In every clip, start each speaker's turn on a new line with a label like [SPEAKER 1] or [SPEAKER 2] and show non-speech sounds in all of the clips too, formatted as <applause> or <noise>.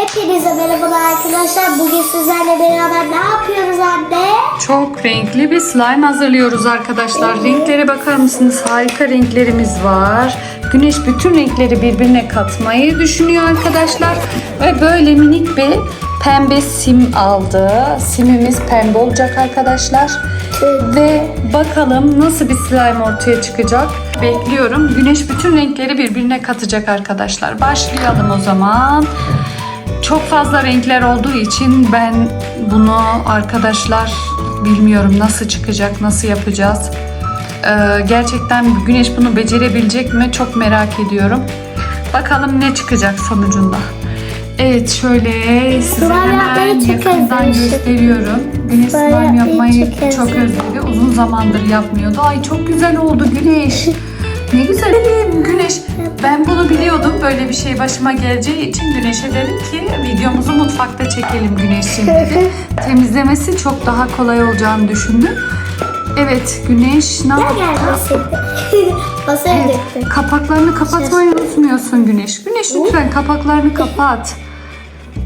[SPEAKER 1] Hepinize merhabalar arkadaşlar. Bugün sizlerle beraber ne yapıyoruz anne?
[SPEAKER 2] Çok renkli bir slime hazırlıyoruz arkadaşlar. Renklere bakar mısınız? Harika renklerimiz var. Güneş bütün renkleri birbirine katmayı düşünüyor arkadaşlar. Ve böyle minik bir pembe sim aldı. Simimiz pembe olacak arkadaşlar. Ve bakalım nasıl bir slime ortaya çıkacak. Bekliyorum. Güneş bütün renkleri birbirine katacak arkadaşlar. Başlayalım o zaman. Çok fazla renkler olduğu için ben bunu arkadaşlar bilmiyorum nasıl çıkacak, nasıl yapacağız. Ee, gerçekten Güneş bunu becerebilecek mi çok merak ediyorum. Bakalım ne çıkacak sonucunda. Evet şöyle size hemen yakından gösteriyorum. Güneş
[SPEAKER 1] Slime yapmayı çok
[SPEAKER 2] özledi. Uzun zamandır yapmıyordu. Ay çok güzel oldu Güneş. Ne güzel benim Güneş. Ben bunu biliyordum. Böyle bir şey başıma geleceği için Güneş'e dedim ki videomuzu mutfakta çekelim Güneş'in dedi. Temizlemesi çok daha kolay olacağını düşündüm. Evet Güneş ne yaptı? <laughs>
[SPEAKER 1] Masaya
[SPEAKER 2] Evet,
[SPEAKER 1] döktüm.
[SPEAKER 2] kapaklarını kapatmayı unutmuyorsun Güneş. Güneş lütfen kapaklarını kapat.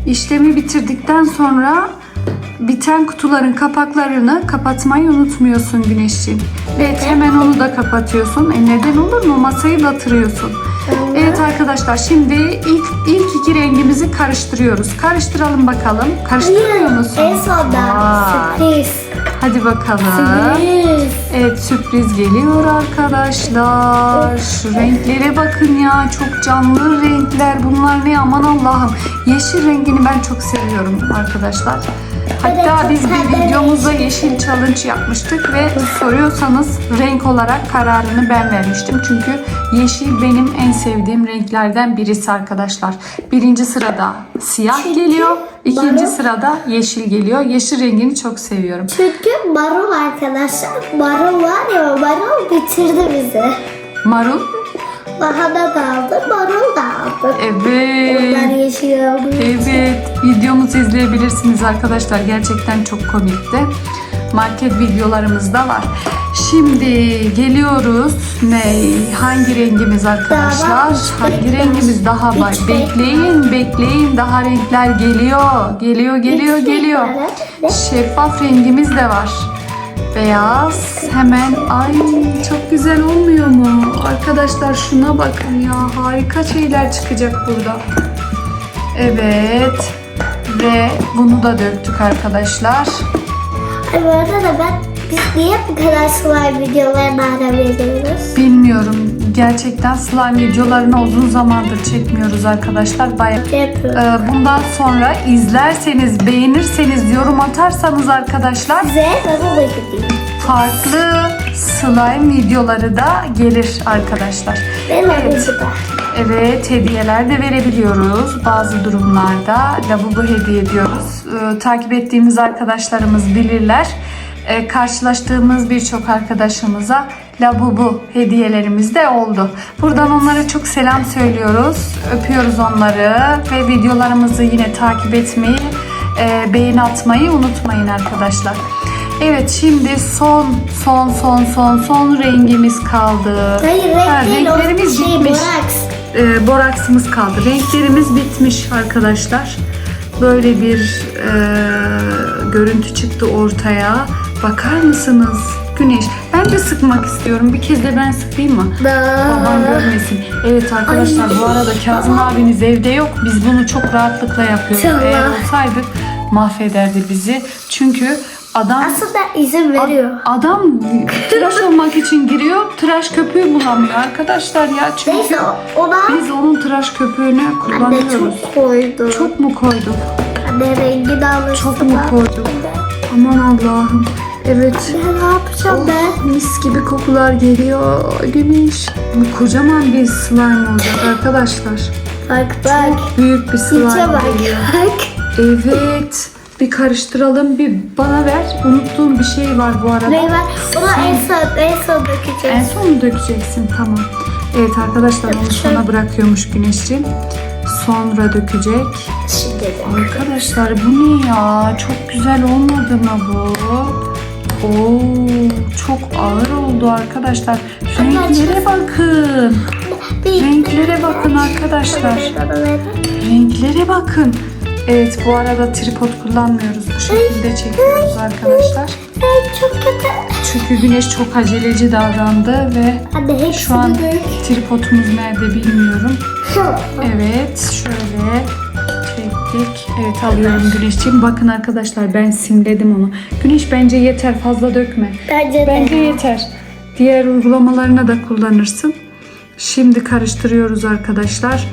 [SPEAKER 2] İşlemi bitirdikten sonra biten kutuların kapaklarını kapatmayı unutmuyorsun Güneşciğim. Evet hemen onu da kapatıyorsun. E neden olur mu? Masayı batırıyorsun. Evet arkadaşlar şimdi ilk ilk iki rengimizi karıştırıyoruz. Karıştıralım bakalım. Karıştırmıyor musun?
[SPEAKER 1] En sonda
[SPEAKER 2] Vay.
[SPEAKER 1] sürpriz.
[SPEAKER 2] Hadi bakalım.
[SPEAKER 1] Sürpriz.
[SPEAKER 2] Evet sürpriz geliyor arkadaşlar. Şu renklere bakın ya. Çok canlı renkler. Bunlar ne aman Allah'ım. Yeşil rengini ben çok seviyorum arkadaşlar. Hatta biz bir videomuzda yeşil challenge yapmıştık ve soruyorsanız renk olarak kararını ben vermiştim. Çünkü yeşil benim en sevdiğim renklerden birisi arkadaşlar. Birinci sırada siyah geliyor. ikinci sırada yeşil geliyor. Yeşil rengini çok seviyorum.
[SPEAKER 1] Çünkü marul arkadaşlar. Marul var ya marul bitirdi bizi.
[SPEAKER 2] Marul
[SPEAKER 1] Lahana da aldı, marul da aldı.
[SPEAKER 2] Evet.
[SPEAKER 1] Onlar yeşil.
[SPEAKER 2] Evet. Videomuzu izleyebilirsiniz arkadaşlar. Gerçekten çok komikti. Market videolarımız da var. Şimdi geliyoruz. Ne? Hangi rengimiz arkadaşlar?
[SPEAKER 1] Daha var, üç
[SPEAKER 2] Hangi
[SPEAKER 1] renk var.
[SPEAKER 2] rengimiz daha var?
[SPEAKER 1] Üç renk
[SPEAKER 2] Bekleyin, bekleyin. Daha renkler geliyor. Geliyor, geliyor, geliyor. Şeffaf rengimiz de var. Beyaz. Hemen ay çok güzel olmuyor mu? Arkadaşlar şuna bakın ya. Harika şeyler çıkacak burada. Evet. Ve bunu da döktük arkadaşlar.
[SPEAKER 1] Ay bu arada da ben biz niye bu kadar slime videolarına ara veriyoruz?
[SPEAKER 2] Bilmiyorum. Gerçekten slime videolarını uzun zamandır çekmiyoruz arkadaşlar. Bayağı
[SPEAKER 1] Ne yapıyoruz?
[SPEAKER 2] Ee, Bundan sonra izlerseniz, beğenirseniz, yorum atarsanız arkadaşlar
[SPEAKER 1] Size nasıl
[SPEAKER 2] farklı slime videoları da gelir arkadaşlar.
[SPEAKER 1] Benim
[SPEAKER 2] Evet.
[SPEAKER 1] evet. da.
[SPEAKER 2] Evet, hediyeler de verebiliyoruz. Bazı durumlarda lavabo hediye ediyoruz. Ee, takip ettiğimiz arkadaşlarımız bilirler. Ee, karşılaştığımız birçok arkadaşımıza lavabo hediyelerimiz de oldu. Buradan onlara çok selam söylüyoruz. Öpüyoruz onları ve videolarımızı yine takip etmeyi, e, beğeni atmayı unutmayın arkadaşlar. Evet şimdi son son son son son rengimiz kaldı.
[SPEAKER 1] Hayır
[SPEAKER 2] Ha,
[SPEAKER 1] renk değil o
[SPEAKER 2] renklerimiz
[SPEAKER 1] şey
[SPEAKER 2] bitmiş
[SPEAKER 1] boraks.
[SPEAKER 2] e, boraksımız kaldı. Renklerimiz bitmiş arkadaşlar. Böyle bir e, görüntü çıktı ortaya. Bakar mısınız? Güneş. Ben de sıkmak istiyorum. Bir kez de ben sıkayım mı? Babam görmesin. Evet arkadaşlar bu arada Kazım abiniz evde yok. Biz bunu çok rahatlıkla yapıyoruz.
[SPEAKER 1] Tamam.
[SPEAKER 2] Eğer olsaydı mahvederdi bizi. Çünkü adam
[SPEAKER 1] Aslında izin veriyor.
[SPEAKER 2] Adam tıraş olmak için giriyor. Tıraş köpüğü bulamıyor arkadaşlar ya. Çünkü
[SPEAKER 1] Neyse ona
[SPEAKER 2] biz onun tıraş köpüğünü
[SPEAKER 1] anne
[SPEAKER 2] kullanıyoruz.
[SPEAKER 1] çok koydu.
[SPEAKER 2] Çok mu koyduk?
[SPEAKER 1] Anne rengini alırsın.
[SPEAKER 2] Çok mu koyduk? Aman Allah'ım. Evet.
[SPEAKER 1] Ben ne yapacağım ben?
[SPEAKER 2] Oh, mis gibi kokular geliyor. Güneş. Bu kocaman bir slime olacak arkadaşlar.
[SPEAKER 1] Bak bak.
[SPEAKER 2] Büyük bir slime
[SPEAKER 1] İçe bak
[SPEAKER 2] geliyor.
[SPEAKER 1] bak.
[SPEAKER 2] Evet. Bir karıştıralım. Bir bana ver. Unuttuğum bir şey var bu arada.
[SPEAKER 1] Ne var? Ona en son en son
[SPEAKER 2] En
[SPEAKER 1] dökeceğiz.
[SPEAKER 2] son mu dökeceksin? Tamam. Evet arkadaşlar onu sona bırakıyormuş Güneşciğim. Sonra dökecek.
[SPEAKER 1] Şimdi.
[SPEAKER 2] Arkadaşlar bu ne ya? Çok güzel olmadı mı bu? Oo, çok ağır oldu arkadaşlar. Renklere bakın. Renklere bakın arkadaşlar. Renklere bakın. Evet bu arada tripod kullanmıyoruz. Bu şekilde çekiyoruz arkadaşlar.
[SPEAKER 1] Çok kötü.
[SPEAKER 2] Çünkü Güneş çok aceleci davrandı ve şu an tripodumuz nerede bilmiyorum. Evet şöyle çektik. Evet alıyorum Güneşciğim. Bakın arkadaşlar ben simledim onu. Güneş bence yeter fazla dökme.
[SPEAKER 1] Bence de.
[SPEAKER 2] Bence yeter. Diğer uygulamalarına da kullanırsın. Şimdi karıştırıyoruz arkadaşlar.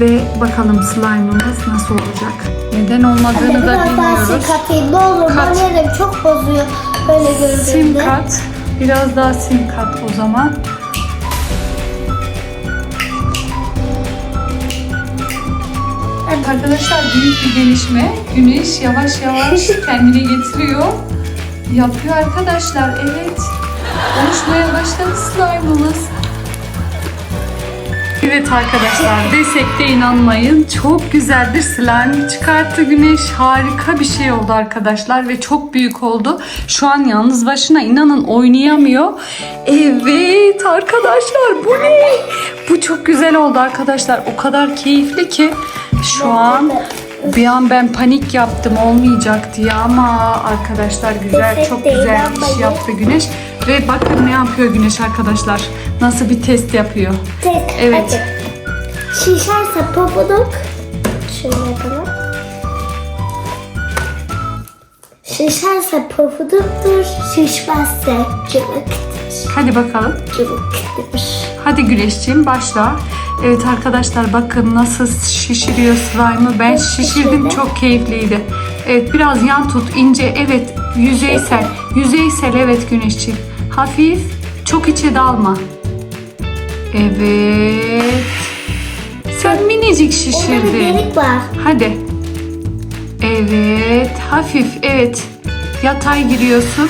[SPEAKER 2] Ve bakalım slime'ımız nasıl olacak. Neden olmadığını da
[SPEAKER 1] Biraz daha sim
[SPEAKER 2] bilmiyoruz.
[SPEAKER 1] katayım. Ne olur.
[SPEAKER 2] Kat.
[SPEAKER 1] Banyerim çok bozuyor. Böyle gördüğümde.
[SPEAKER 2] Sim kat. Biraz daha sim kat o zaman. Evet arkadaşlar büyük bir gelişme. Güneş yavaş yavaş <laughs> kendini getiriyor. Yapıyor arkadaşlar. Evet. Oluşmaya başladı slime'ımız. Evet arkadaşlar desek de inanmayın. Çok güzel bir slime çıkarttı Güneş. Harika bir şey oldu arkadaşlar ve çok büyük oldu. Şu an yalnız başına inanın oynayamıyor. Evet arkadaşlar bu ne? Bu çok güzel oldu arkadaşlar. O kadar keyifli ki şu an bir an ben panik yaptım olmayacak diye ama arkadaşlar güzel çok güzel
[SPEAKER 1] inanmayın.
[SPEAKER 2] şey yaptı Güneş. Ve bakın ne yapıyor Güneş arkadaşlar. Nasıl bir test yapıyor. Evet.
[SPEAKER 1] Şişerse pabuduk. Şöyle yapalım. Şişerse pabuduktur. Şişmezse cıvıktır.
[SPEAKER 2] Hadi bakalım.
[SPEAKER 1] Cıvıktır.
[SPEAKER 2] Hadi Güneşciğim başla. Evet arkadaşlar bakın nasıl şişiriyor slime'ı. Ben şişirdim
[SPEAKER 1] şişirdi?
[SPEAKER 2] çok keyifliydi. Evet biraz yan tut ince evet yüzeysel. Yüzeysel evet Güneşciğim. Hafif çok içe dalma. Evet. Sen minicik şişirdin.
[SPEAKER 1] delik var.
[SPEAKER 2] Hadi. Evet. Hafif. Evet. Yatay giriyorsun.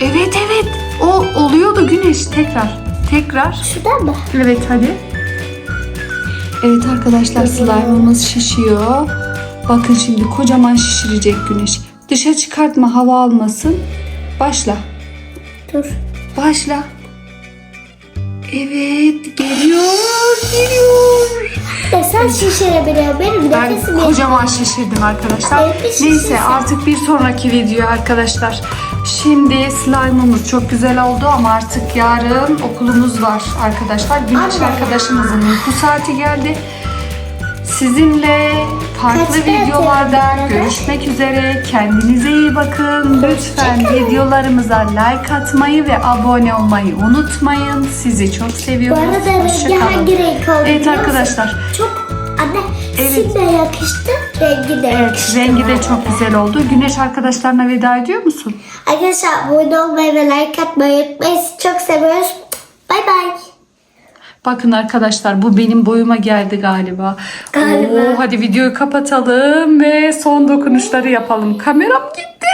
[SPEAKER 2] Evet evet. O oluyordu güneş. Tekrar. Tekrar.
[SPEAKER 1] Şuradan mı?
[SPEAKER 2] Evet hadi. Evet arkadaşlar slime'ımız şişiyor. Bakın şimdi kocaman şişirecek güneş. Dışa çıkartma hava almasın. Başla.
[SPEAKER 1] Dur.
[SPEAKER 2] Başla. Evet geliyor. Geliyor.
[SPEAKER 1] E sen şişirebiliyor. Benim
[SPEAKER 2] Ben
[SPEAKER 1] nefesim
[SPEAKER 2] kocaman şişirdim arkadaşlar.
[SPEAKER 1] Evet,
[SPEAKER 2] Neyse artık bir sonraki video arkadaşlar. Şimdi slime'ımız çok güzel oldu ama artık yarın okulumuz var arkadaşlar. Güneş
[SPEAKER 1] Anne.
[SPEAKER 2] arkadaşımızın uyku saati geldi. Sizinle farklı
[SPEAKER 1] Kaçta
[SPEAKER 2] videolarda görüşmek üzere. Kendinize iyi bakın. Lütfen videolarımıza like atmayı ve abone olmayı unutmayın. Sizi çok
[SPEAKER 1] Bu
[SPEAKER 2] seviyoruz.
[SPEAKER 1] arada
[SPEAKER 2] Hoşçakalın.
[SPEAKER 1] hangi renk oldu
[SPEAKER 2] Evet arkadaşlar.
[SPEAKER 1] Çok anne
[SPEAKER 2] Evet.
[SPEAKER 1] simle yakıştı. Rengi de
[SPEAKER 2] Evet,
[SPEAKER 1] yakıştı.
[SPEAKER 2] rengi de çok güzel oldu. Güneş arkadaşlarına veda ediyor musun?
[SPEAKER 1] Arkadaşlar abone olmayı ve like atmayı unutmayın. Çok seviyoruz. Bay bay.
[SPEAKER 2] Bakın arkadaşlar bu benim boyuma geldi galiba.
[SPEAKER 1] Galiba.
[SPEAKER 2] Oo, hadi videoyu kapatalım ve son dokunuşları yapalım. Kameram gitti.